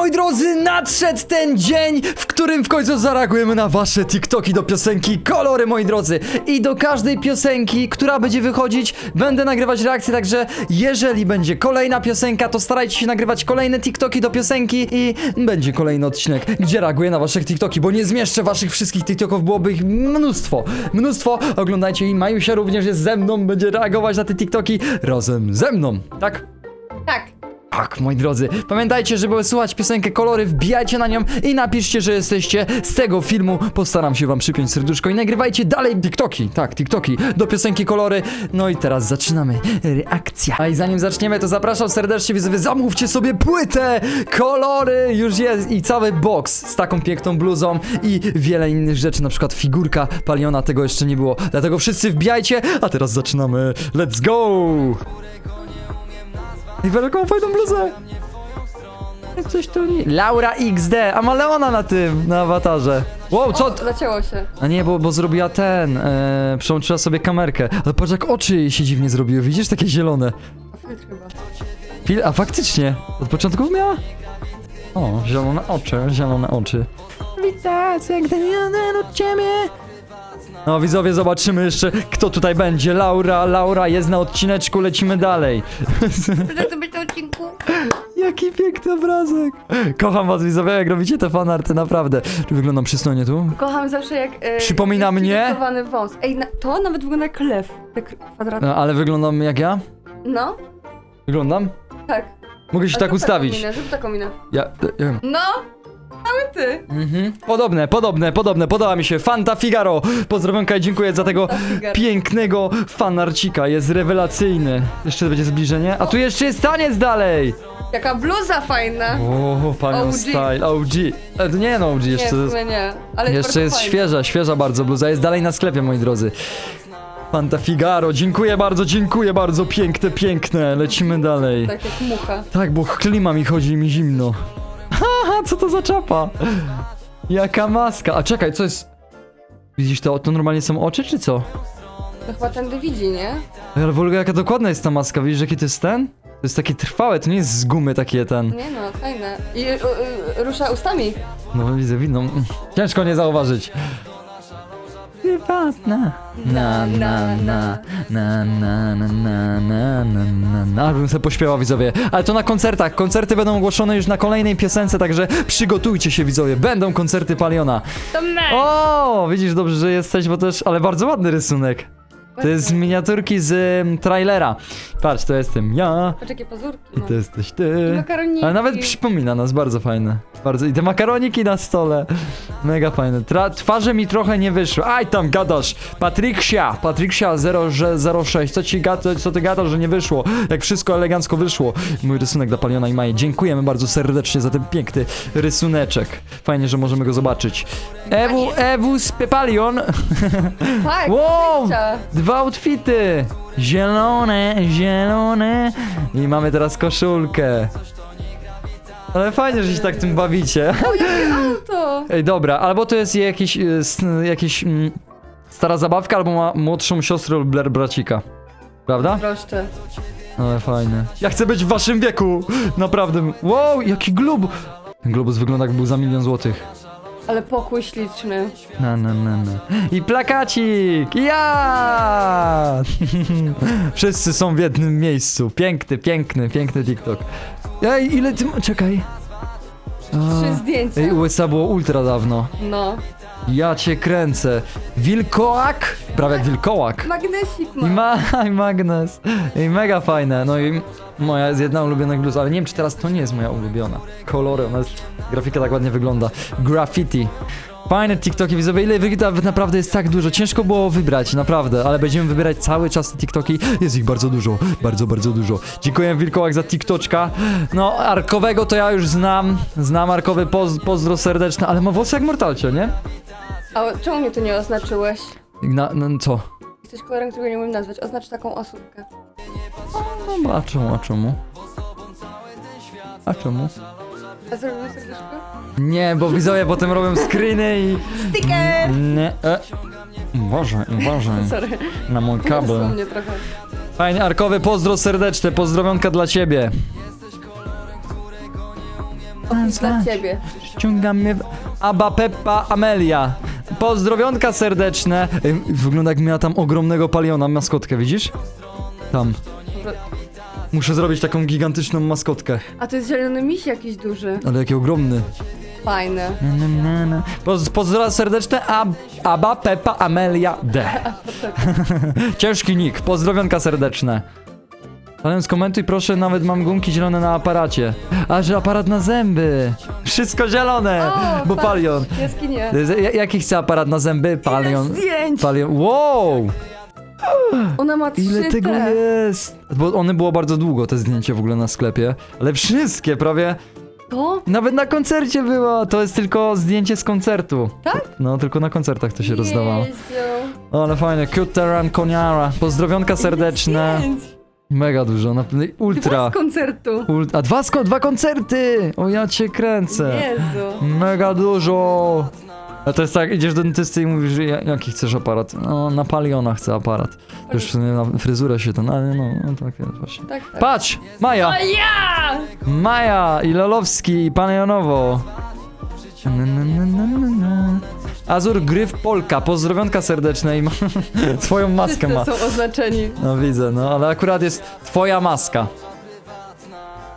moi drodzy, nadszedł ten dzień, w którym w końcu zareagujemy na wasze TikToki do piosenki Kolory, moi drodzy. I do każdej piosenki, która będzie wychodzić, będę nagrywać reakcje, także jeżeli będzie kolejna piosenka, to starajcie się nagrywać kolejne TikToki do piosenki i będzie kolejny odcinek, gdzie reaguję na waszych TikToki, bo nie zmieszczę waszych wszystkich TikToków, byłoby ich mnóstwo, mnóstwo. Oglądajcie i Majusia również jest ze mną, będzie reagować na te TikToki razem ze mną, tak? Tak. Tak, moi drodzy, pamiętajcie, żeby słuchać piosenkę Kolory, wbijajcie na nią i napiszcie, że jesteście z tego filmu. Postaram się wam przypiąć serduszko i nagrywajcie dalej TikToki, tak, TikToki do piosenki Kolory. No i teraz zaczynamy reakcja. A i zanim zaczniemy, to zapraszam serdecznie widzowie, zamówcie sobie płytę Kolory, już jest i cały box z taką piękną bluzą i wiele innych rzeczy, na przykład figurka Paliona, tego jeszcze nie było. Dlatego wszyscy wbijajcie, a teraz zaczynamy. Let's go! I wielką fajną bluzę. Jak Coś tu nie... Laura XD, a ma Leona na tym, na awatarze. Wow, co? O, zacięło się. A nie, bo, bo zrobiła ten, e, przełączyła sobie kamerkę. Ale patrz jak oczy jej się dziwnie zrobiły, widzisz? Takie zielone. A filtr chyba. Pil, a faktycznie, od początku miała? O, zielone oczy, zielone oczy. Witacje, gdy jeden od ciebie. No widzowie, zobaczymy jeszcze, kto tutaj będzie. Laura, Laura jest na odcineczku, lecimy dalej. Chcę to być na odcinku. Jaki piękny obrazek. Kocham was widzowie, jak robicie te fanarty, naprawdę. Czy wyglądam przystojnie tu? Kocham zawsze jak... E, Przypomina mnie? przygotowany wąs. Ej, na, to nawet wygląda jak lew. Tak kwadrat. No, ale wyglądam jak ja? No, Wyglądam? tak. Mogę się A tak zrób taką ustawić. Minę, zrób taką minę. Ja, ja. No! Cały ty! Mhm. Podobne, podobne, podobne, podoba mi się. Fanta Figaro. Pozdrowionka i dziękuję za tego Figaro. pięknego fanarcika. Jest rewelacyjny. Jeszcze będzie zbliżenie. A tu jeszcze jest taniec dalej. Jaka bluza fajna! O, panią OG. style, OG. E, nie no, OG Nie, jeszcze. w sumie nie. Ale Jeszcze jest fajna. świeża, świeża bardzo bluza. Jest dalej na sklepie, moi drodzy. Fanta Figaro, dziękuję bardzo, dziękuję bardzo. Piękne, piękne. Lecimy dalej. Tak jak mucha. Tak, bo klima mi chodzi mi zimno. Haha, co to za czapa? Jaka maska? A czekaj, co jest... Widzisz to? To normalnie są oczy, czy co? To chyba tędy widzi, nie? Ale Wolga, jaka dokładna jest ta maska. Widzisz, jaki to jest ten? To jest takie trwałe, to nie jest z gumy takie ten. Nie no, fajne. I y, y, rusza ustami. No widzę, widno. Ciężko nie zauważyć. Prywatna. Na, na, na, na, na, na, na, na, na, na, na. Bym sobie pośpiewał, widzowie. Ale to na koncertach. Koncerty będą ogłoszone już na kolejnej piosence, także przygotujcie się, widzowie. Będą koncerty Paliona. To! O, widzisz, dobrze, że jesteś, bo też... Ale bardzo ładny rysunek. To jest z miniaturki z ym, trailera. Patrz, to jestem ja. Jakie pazurki I to jesteś I ty. makaroniki. Ale nawet przypomina nas, bardzo fajne. Bardzo. I te makaroniki na stole. Mega fajne. Tra twarze mi trochę nie wyszły. Aj tam gadasz. Patricia. Patricia 006. Co ci gada, co ty gadasz, że nie wyszło? Jak wszystko elegancko wyszło. Mój rysunek dla Paliona i Maji. Dziękujemy bardzo serdecznie za ten piękny rysuneczek. Fajnie, że możemy go zobaczyć. Ewu, Ewu z Palion. Tak, Wow! zdjęcia. Dwa outfity! Zielone, zielone. I mamy teraz koszulkę. Ale fajnie, że się tak tym bawicie. O, jakie auto! Ej, dobra, albo to jest jakiś, y, s- jakiś mm, stara zabawka, albo ma młodszą siostrę lub bler bracika. Prawda? Proszę. Ale fajne. Ja chcę być w waszym wieku! Naprawdę. Wow, jaki glub! Ten globus wygląda jak był za milion złotych. Ale pokój śliczny. Na, na, na, na. I plakacik! Ja! Wszyscy są w jednym miejscu. Piękny, piękny, piękny TikTok. Ej, ile ty... ma- Czekaj. A, Trzy zdjęcia. Ej, USA było ultra dawno. No. Ja cię kręcę. Wilkołak? Prawie jak wilkołak. Magnesik I, ma. ma, I magnes. I mega fajne. No i moja jest jedna ulubiona bluz, ale nie wiem czy teraz to nie jest moja ulubiona. Kolory, ona jest, grafika tak ładnie wygląda. Graffiti. Fajne TikToki, widzowie, ile nawet naprawdę jest tak dużo. Ciężko było wybrać, naprawdę, ale będziemy wybierać cały czas te TikToki. Jest ich bardzo dużo, bardzo, bardzo dużo. Dziękuję Wilkołak za TikToczka. No, Arkowego to ja już znam. Znam Arkowy, poz, pozdro serdeczne, ale ma włosy jak Mortalcio, nie? A czemu mnie tu nie oznaczyłeś? Na, na, co? Jesteś kolorem, którego nie umiem nazwać. Oznacz taką osóbkę. No, a czemu, a czemu? A czemu? A zrobimy serduszko? Nie, bo widzowie potem robią screeny i... Sticker! Nie, e. Uważaj, uważaj Sorry. na mój Kabel. kabel. mnie trochę. Fajnie, Arkowy, pozdro serdeczne, pozdrowionka dla ciebie. Dla ciebie. Ściągamy w... Aba Peppa Amelia. Pozdrowionka serdeczne. Ej, Wygląda jak miała tam ogromnego paliona maskotkę, widzisz? Tam. Muszę zrobić taką gigantyczną maskotkę. A to jest zielony miś jakiś duży. Ale jaki ogromny. Fajny. Na, na, na. Poz, pozdrowa serdeczne Ab, Aba Peppa Amelia D. Ciężki nick. Pozdrowionka serdeczne. Ale skomentuj proszę, nawet mam gumki zielone na aparacie. A, że aparat na zęby. Wszystko zielone, O, bo patrz, palion. Jaskinie. Ja- Jaki chce aparat na zęby? Palion. zdjęć! Palion. Wow! Ona ma trzy Ile tego te. jest? Bo one było bardzo długo, te zdjęcie w ogóle na sklepie. Ale wszystkie prawie. To? Nawet na koncercie było. To jest tylko zdjęcie z koncertu. Tak? No, tylko na koncertach to się rozdawało. O, ale fajne. Cuteran Koniara. Pozdrowionka serdeczne. Zdjęć. Mega dużo. na- Dwa Ultra. z koncertu. Ult- A dwa, sko- dwa koncerty! O, ja cię kręcę. Jezu. Mega dużo! A to jest tak, idziesz do dentysty i mówisz, ja- jaki chcesz aparat? No, na paliona chcę aparat. Już w sumie na fryzurę się ten, ale no, no tak jest właśnie. Tak, tak. Patrz! Maja! A ja! Maja i Lolowski i Pan na, na, na. Azur Gryf Polka, pozdrowionka serdeczne i ma twoją maskę ma. Wszyscy są oznaczeni. No widzę, no ale akurat jest twoja maska.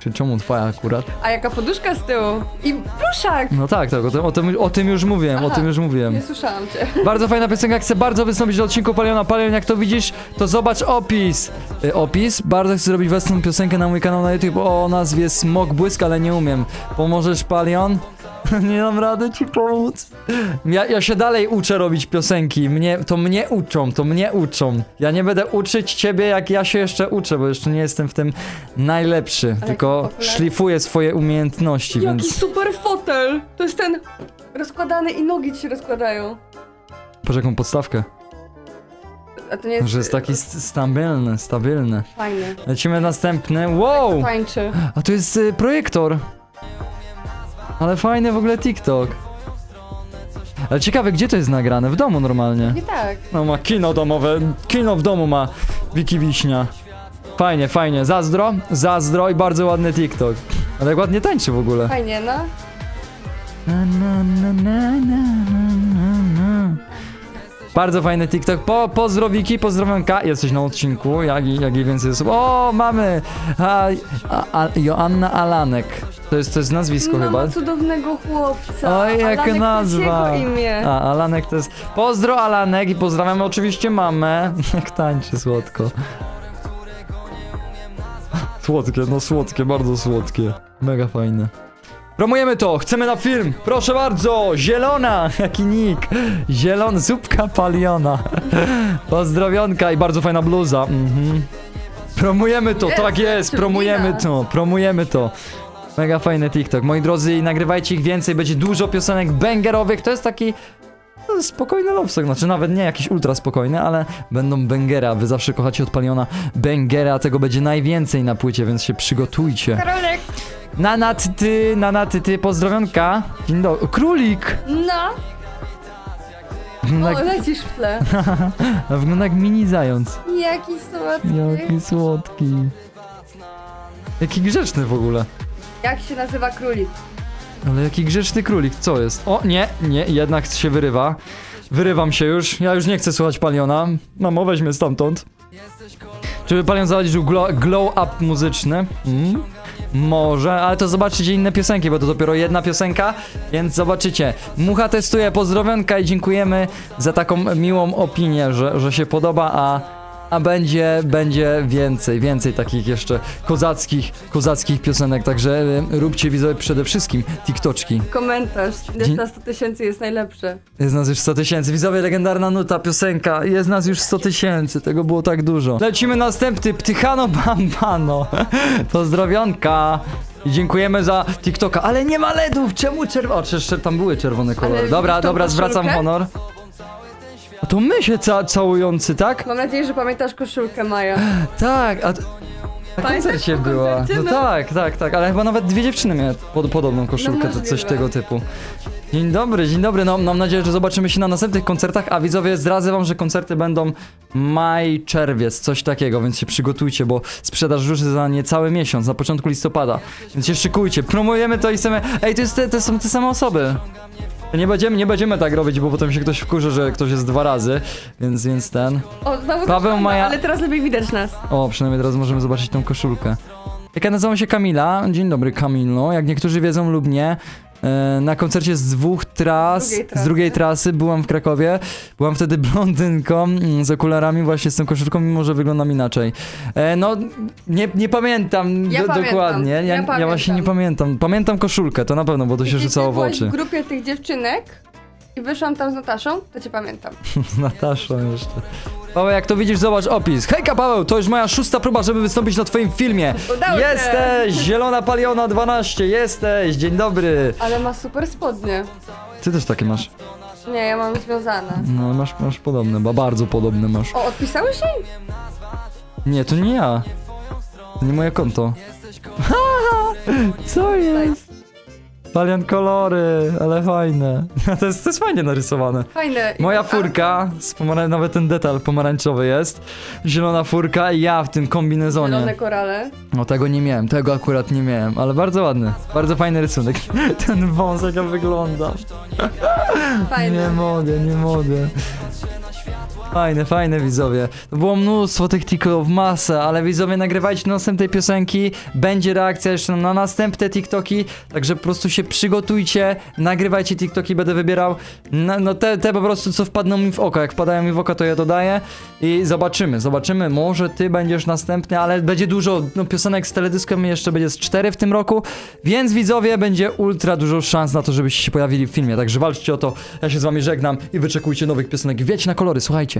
Czy czemu twoja akurat? A jaka poduszka z tyłu? I pluszak! No tak, tak, o tym, o tym, o tym już mówiłem, o Aha. tym już mówiłem. Nie słyszałam cię. Bardzo fajna piosenka, chcę bardzo wystąpić do odcinku Paliona. Palion, jak to widzisz, to zobacz opis. Y, opis? Bardzo chcę zrobić własną piosenkę na mój kanał na YouTube o nazwie Smok Błysk, ale nie umiem. Pomożesz, Palion? Nie dam rady ci pomóc. Ja, ja się dalej uczę robić piosenki. Mnie, to mnie uczą, to mnie uczą. Ja nie będę uczyć ciebie, jak ja się jeszcze uczę, bo jeszcze nie jestem w tym najlepszy. tylko popularny. szlifuję swoje umiejętności, Jaki więc... super fotel! To jest ten rozkładany i nogi ci się rozkładają. Patrz jaką podstawkę. A to nie jest... Że jest taki st- stabilny, stabilny. Fajny. Lecimy następny. Wow! Tańczy. A to jest y, projektor. Ale fajny w ogóle TikTok. Ale ciekawe, gdzie to jest nagrane? W domu normalnie. Nie tak. No ma kino domowe, kino w domu ma Wiki Wiśnia. Fajnie, fajnie. Zazdro, zazdro i bardzo ładny TikTok. Ale jak ładnie tańczy w ogóle. Fajnie, no. Na, na, na, na, na, na, na. Bardzo fajny TikTok. Po, pozdro Wiki, pozdrowionka. Jesteś na odcinku, jak i, jak i więcej osób. O, mamy! A, a, a, Joanna Alanek. To jest, to jest nazwisko chyba. Mama cudownego chłopca. Oj, jaka Alanek to nazwa. jest jego imię. A, Alanek to jest... Pozdro Alanek i pozdrawiamy oczywiście mamę. Jak tańczy słodko. Słodkie, no słodkie, bardzo słodkie. Mega fajne. Promujemy to, chcemy na film, proszę bardzo, zielona, jaki nick, zielona, zupka paliona, pozdrowionka i bardzo fajna bluza, mhm. Promujemy to, tak jest, jak promujemy to, promujemy to. Mega fajny TikTok, moi drodzy, nagrywajcie ich więcej, będzie dużo piosenek bangerowych, to jest taki no, spokojny love song, znaczy nawet nie jakiś ultra spokojny, ale będą bangera, wy zawsze kochacie odpaliona bangera, tego będzie najwięcej na płycie, więc się przygotujcie. Karolek. Nana ty, nana ty, ty, pozdrowionka. Dzień dobry. Królik! No. Wygląda O, jak, lecisz w tle. wygląda jak mini zając. Jaki słodki. Jaki słodki. Jaki grzeczny w ogóle. Jak się nazywa królik? Ale jaki grzeczny królik, co jest? O, nie, nie, jednak się wyrywa. Wyrywam się już, ja już nie chcę słuchać Paliona. Mamo, weźmy stamtąd. Czy Palion zaliczył glow, glow up muzyczny? Mm? Może, ale to zobaczycie inne piosenki, bo to dopiero jedna piosenka, więc zobaczycie. Mucha testuje, pozdrowionka i dziękujemy za taką miłą opinię, że, że się podoba, a, a będzie, będzie więcej, więcej takich jeszcze kozackich, kozackich piosenek, także y, róbcie widzowie przede wszystkim TikToczki. Komentarz. Jest na 100 tysięcy jest najlepszy. Jest nas już 100 tysięcy. Widzowie, legendarna nuta, piosenka. Jest nas już 100 tysięcy. Tego było tak dużo. Lecimy następny. Ptychano Bambano. Pozdrowionka. I dziękujemy za TikToka. Ale nie ma LEDów. Czemu czerwone? O, jeszcze tam były czerwone kolory. Dobra, tą dobra, zwracam koszulkę? honor. A to my się ca całujący, tak? Mam nadzieję, że pamiętasz koszulkę Maja. Tak, a... Na Pamiętasz koncercie była. koncercie? No No. tak, tak, tak, ale chyba nawet dwie dziewczyny miały pod, podobną koszulkę, No to coś możliwe. tego typu. Dzień dobry, dzień dobry. No, mam nadzieję, że zobaczymy się na następnych koncertach, a widzowie zdradzę wam, że koncerty będą maj, czerwiec, coś takiego, więc się przygotujcie, bo sprzedaż ruszy za niecały miesiąc, na początku listopada. Więc się szykujcie, promujemy to i chcemy... Ej, to, jest te, to są te same osoby. Nie będziemy, nie będziemy tak robić, bo potem się ktoś wkurzy, że ktoś jest dwa razy, więc, więc ten... O, znowu Paweł Paweł Maja- ale teraz lepiej widać nas. O, przynajmniej teraz możemy zobaczyć tą koszulkę. Jaka nazywam się Kamila. Dzień dobry, Kamilo. Jak niektórzy wiedzą lub nie, e, na koncercie z dwóch tras, Drugiej z drugiej trasy byłam w Krakowie. Byłam wtedy blondynką mm, z okularami właśnie z tą koszulką, mimo że wyglądam inaczej. E, no, nie, nie pamiętam Ja do, pamiętam, dokładnie. Ja, ja ja właśnie nie pamiętam. Pamiętam koszulkę, to na pewno, bo to się Jeśli ty rzucało w byłaś oczy. w grupie tych dziewczynek i wyszłam tam z Nataszą, to cię pamiętam. Z Nataszą jeszcze. Paweł, jak to widzisz, zobacz opis. Hejka Paweł, to już moja szósta próba, żeby wystąpić na twoim filmie. Udało się. Jesteś! Zielona Paliona 12, jesteś! Dzień dobry! Ale ma super spodnie. Ty też takie masz. Nie, ja mam związane. No, masz, masz podobne, ba bardzo podobne masz. O, odpisałeś jej? Nie, to nie ja. To nie moje konto. Co jest? Palion kolory, ale fajne. To jest, to jest fajnie narysowane. Fajne. I- Moja a- furka, z pomara- nawet ten detal pomarańczowy jest. Zielona furka i ja w tym kombinezonie. Zielone korale. No tego nie miałem, tego akurat nie miałem, ale bardzo ładny, bardzo fajny rysunek. Ten wąs jak on wygląda. Nie Fajne. mogę, nie mogę. Fajne, fajne widzowie. To było mnóstwo tych TikToków, masę, ale widzowie nagrywajcie do następnej piosenki. Będzie reakcja jeszcze na następne TikToki, także po prostu się przygotujcie, nagrywajcie TikToki, będę wybierał no, no te, te po prostu co wpadną mi w oko. Jak wpadają mi w oko, to ja dodaję i zobaczymy, zobaczymy. Może ty będziesz następny, ale będzie dużo no, piosenek z teledyskiem, jeszcze będzie z cztery w tym roku, więc widzowie będzie ultra dużo szans na to, żebyście się pojawili w filmie, także walczcie o to. Ja się z wami żegnam i wyczekujcie nowych piosenek. Wiecie na kolory, słuchajcie.